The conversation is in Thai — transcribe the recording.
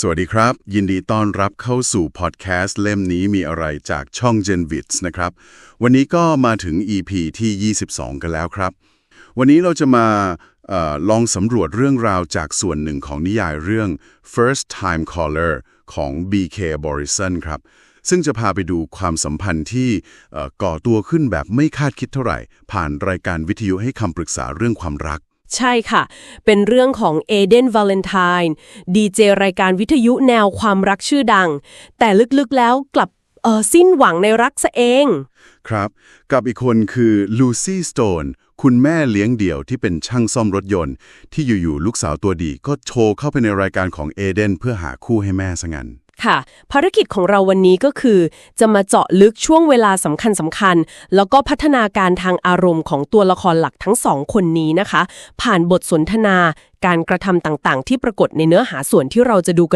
สวัสดีครับ ยินดีต้อนรับเข้าสู่พอดแคสต์เล่มนี้มีอะไรจากช่อง Gen v i t s นะครับ วันนี้ก็มาถึง EP ที่ 22 กันแล้วครับ วันนี้เราจะมาอลองสำรวจเรื่องราวจากส่วนหนึ่งของนิยายเรื่อง First Time Caller ของ B.K. Borison ครับ ซึ่งจะพาไปดูความสัมพันธ์ที่ก่อตัวขึ้นแบบไม่คาดคิดเท่าไหร่ ผ่านรายการวิทยุให้คำปรึกษาเรื่องความรัก ใช่ค่ะ เป็นเรื่องของเอเดนวาเลนไทน์ดีเจรายการวิทยุแนวความรักชื่อดัง แต่ลึกๆแล้วกลับเออสิ้นหวังในรักซะเอง ครับ กับอีกคนคือลูซี่สโตนคุณแม่เลี้ยงเดี่ยวที่เป็นช่างซ่อมรถยนต์ ที่อยู่ๆลูกสาวตัวดีก็โชว์เข้าไปในรายการของเอเดนเพื่อหาคู่ให้แม่ซะงั้น ค่ะ ภารกิจของเราวันนี้ก็คือ จะมาเจาะลึกช่วงเวลาสำคัญสำคัญๆแล้วก็พัฒนาการทางอารมณ์ของตัวละครหลักทั้งสองคนนี้นะคะ ผ่านบทสนทนา การกระทำต่างๆ ที่ปรากฏในเนื้อหาส่วนที่เราจะดูกัน